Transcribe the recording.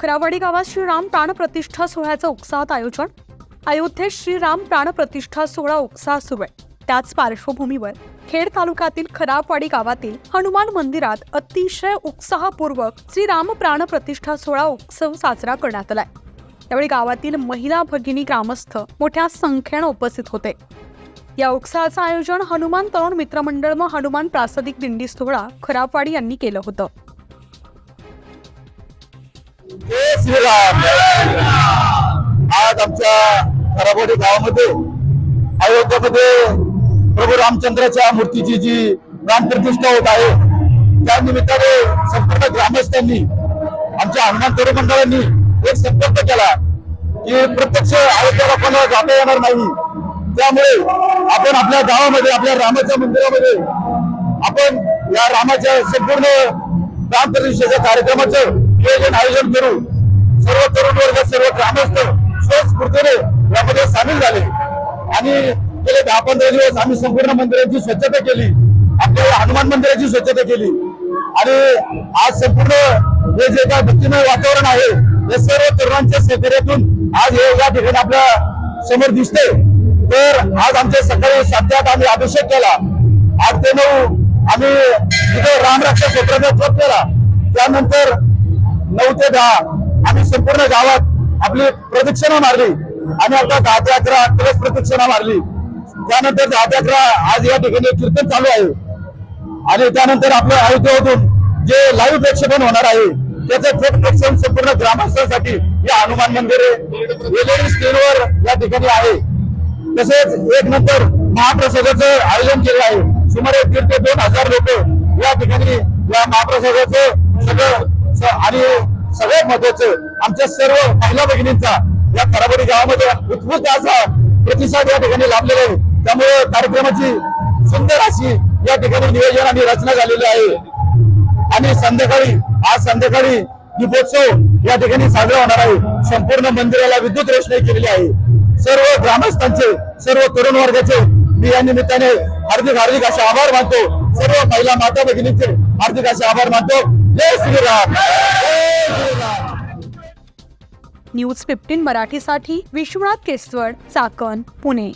खरावाडी गावात श्रीराम प्राणप्रतिष्ठा सोहळ्याचं उत्साहात आयोजन. अयोध्येत श्रीराम प्राणप्रतिष्ठा सोहळा उत्साह सुरू आहे. त्याच पार्श्वभूमीवर खेड तालुक्यातील खराबवाडी गावातील हनुमान मंदिरात अतिशय उत्साहपूर्वक श्रीराम प्राणप्रतिष्ठा सोहळा उत्सव साजरा करण्यात आलाय. त्यावेळी गावातील महिला भगिनी ग्रामस्थ मोठ्या संख्येनं उपस्थित होते. या उत्साहाचं आयोजन हनुमान तरुण मित्रमंडळ व हनुमान प्रासादिक दिंडी सोहळा खराबवाडी यांनी केलं होतं. जय श्रीराम. आज आमच्या खराबोडे गावामध्ये अयोध्येमध्ये प्रभू रामचंद्राच्या मूर्तीची जी प्राणप्रतिष्ठा होत आहे त्या निमित्ताने संपूर्ण ग्रामस्थांनी आमच्या हनुमान तरुण मंडळांनी एक संकल्प केला की प्रत्यक्ष अयोध्याला कोणाला जाता येणार नाही. त्यामुळे आपण आपल्या गावामध्ये आपल्या रामाच्या मंदिरामध्ये आपण या रामाच्या संपूर्ण प्राणप्रतिष्ठेच्या कार्यक्रमाचं नियोजन आयोजन करू सर्व तरुण वर्ग सर्व ग्रामस्थ स्वस्फूर्तीने यामध्ये सामील झाले. आणि गेले दहा पंधरा दिवस आम्ही संपूर्ण मंदिराची स्वच्छता केली. आपल्या हनुमान मंदिराची स्वच्छता केली. आणि आज संपूर्ण हे जे काय भक्तिमय वातावरण आहे हे सर्व तरुणांच्या सहकार्यातून आज हे या ठिकाणी आपल्यासमोर दिसते तर आज आमच्या सकाळी सात आठ आम्ही अभिषेक केला. आठ ते नऊ आम्ही तिथे रामराक्षा क्षेत्राचा जप केला. त्यानंतर ते दहा आम्ही संपूर्ण गावात आपली प्रदक्षिणा मारली. आणि आता दहा ते अकरा कलश प्रदक्षिणा मारली. त्यानंतर दहा ते अकरा आज या ठिकाणी कीर्तन चालू आहे. आणि त्यानंतर आपल्या अयोध्येमधून जे लाईव्ह प्रक्षेपण होणार आहे त्याचं थेट प्रक्षेपण संपूर्ण ग्रामस्थांसाठी या हनुमान मंदिर स्क्रीनवर या ठिकाणी आहे. तसेच एक नंतर महाप्रसादाचं आयोजन केलं आहे. सुमारे दीड ते दोन हजार लोक या ठिकाणी या महाप्रसादाचं सगळं आणि सगळ्यात महत्वाचं आमच्या सर्व महिला भगिनींचा या खराबडी गावामध्ये उत्कृष्ट असा प्रतिसाद या ठिकाणी लाभलेला आहे. त्यामुळे कार्यक्रमाची सुंदर अशी या ठिकाणी नियोजन आणि रचना झालेली आहे. आणि संध्याकाळी आज संध्याकाळी दीपोत्सव या ठिकाणी साजरा होणार आहे. संपूर्ण मंदिराला विद्युत रोषणाई केलेली आहे. सर्व ग्रामस्थांचे सर्व तरुण वर्गाचे मी या निमित्ताने हार्दिक हार्दिक असे आभार मानतो. सर्व महिला माता भगिनींचे हार्दिक असे आभार मानतो. जय श्रीराम. न्यूज फिफ्टीन मराठीसाठी विश्वनाथ केसवड चाकण पुणे.